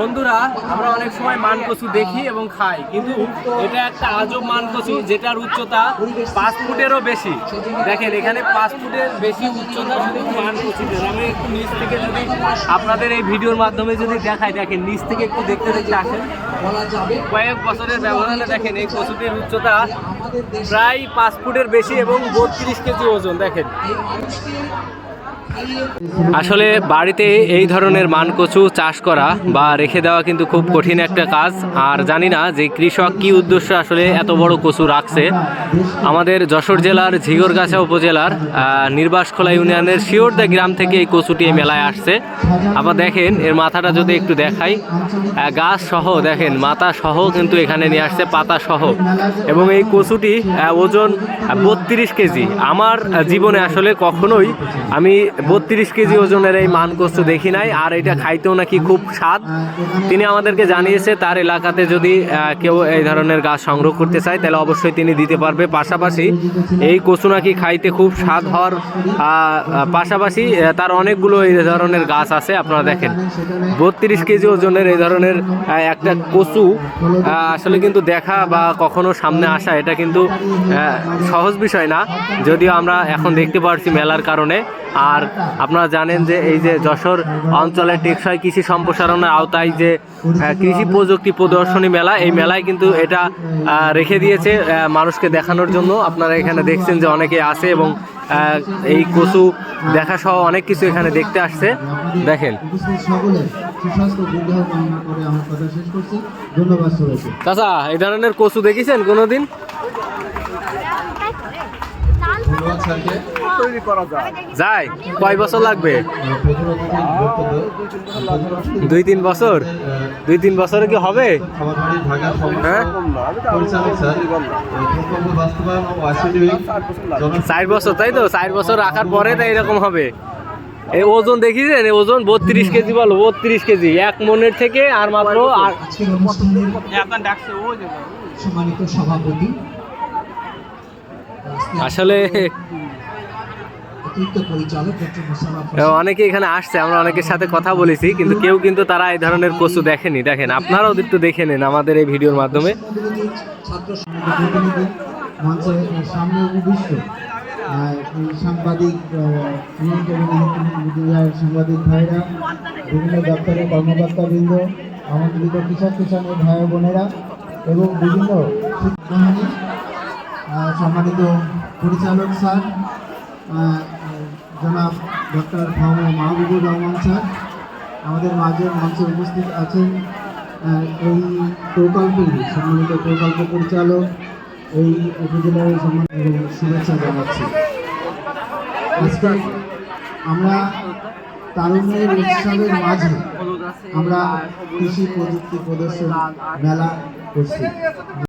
বন্ধুরা, আমরা অনেক সময় মান কচু দেখি এবং খাই, কিন্তু এটা একটা আজব মান কচু যেটার উচ্চতা পাঁচ ফুটেরও বেশি। দেখেন, এখানে পাঁচ ফুটের বেশি উচ্চতা শুধু মান কচুদের আমি একটু নিচ থেকে যদি আপনাদের এই ভিডিওর মাধ্যমে যদি দেখাই, দেখেন, নিচ থেকে একটু দেখতে দেখতে আসেন। কয়েক বছরের ব্যবধানে দেখেন, এই কচুটির উচ্চতা প্রায় পাঁচ ফুটের বেশি এবং বত্রিশ কেজি ওজন, দেখেন। আসলে বাড়িতে এই ধরনের মান কচু চাষ করা বা রেখে দেওয়া কিন্তু খুব কঠিন একটা কাজ। আর জানি না যে কৃষক কি উদ্দেশ্য আসলে এত বড় কচু রাখছে। আমাদের যশোর জেলার ঝিগরগাছা উপজেলার নির্বাসখোলা ইউনিয়নের শিওরদা গ্রাম থেকে এই কচুটি এই মেলায় আসছে। আবার দেখেন, এর মাথাটা যদি একটু দেখাই গাছ সহ, দেখেন, মাথা সহ কিন্তু এখানে নিয়ে আসছে, পাতা সহ। এবং এই কচুটি ওজন বত্রিশ কেজি। আমার জীবনে আসলে কখনোই আমি বত্রিশ কেজি ওজনের এই মান কচু দেখি নাই, আর এটা খাইতেও নাকি খুব স্বাদ। তিনি আমাদেরকে জানিয়েছে, তার এলাকাতে যদি কেউ এই ধরনের গাছ সংগ্রহ করতে চায়, তাহলে অবশ্যই তিনি দিতে পারবে। পাশাপাশি এই কচু নাকি খাইতে খুব স্বাদ হওয়ার পাশাপাশি তার অনেকগুলো এই ধরনের গাছ আছে, আপনারা দেখেন। বত্রিশ কেজি ওজনের এই ধরনের একটা কচু আসলে কিন্তু দেখা বা কখনো সামনে আসা, এটা কিন্তু সহজ বিষয় না। যদিও আমরা এখন দেখতে পাচ্ছি মেলার কারণে, আর আপনারা জানেন যে এই যে যশোর অঞ্চলে টেকসই কৃষি সম্প্রসারণের আওতায় যে কৃষি প্রযুক্তি প্রদর্শনী মেলা, এই মেলায় কিন্তু এটা রেখে দিয়েছে মানুষকে দেখানোর জন্য। আপনারা এখানে দেখছেন যে অনেকে আসে এবং এই কচু দেখা সহ অনেক কিছু এখানে দেখতে আসছে। দেখেন। চাচা, এই ধরনের কচু দেখেছেন কোনোদিন? যায়। কয় বছর লাগবে? দুই তিন বছর? দুই তিন বছরে কি হবে? হ্যাঁ? চার বছর তাই তো? চার বছর রাখার পরে তাই এরকম হবে। এই ওজন দেখিয়েছেন এই ওজন বত্রিশ কেজি বলো বত্রিশ কেজি। এক মনের থেকে আর মাত্র আর আসলে অতিরিক্ত পরিচালক ডক্টর মুসারফ অনেকে এখানে আসছে আমরা অনেকের সাথে কথা বলেছি কিন্তু কেউ কিন্তু তারা এই ধরনের কচু দেখেনি। দেখেন আপনারাও একটু দেখে নেন আমাদের এই ভিডিওর মাধ্যমে। সাংবাদিক ভাইরা বিভিন্ন দপ্তরের কর্মকর্তাবৃন্দ আমন্ত্রিত কৃষক কিষানের ভাই বোনেরা এবং বিভিন্ন সম্মানিত পরিচালক স্যার জনাব ডক্টর মোহাম্মদ মাহবুবুর রহমান স্যার, আমাদের মাঝে মঞ্চে উপস্থিত আছেন এই প্রকল্পের সম্মানিত প্রকল্প পরিচালক, এই উপজেলার সম্মান এবং শুভেচ্ছা জানাচ্ছি। আজকে আমরা তারুণ্যের উৎসবের মাঝে আমরা কৃষি প্রযুক্তি প্রদর্শন মেলা করছি।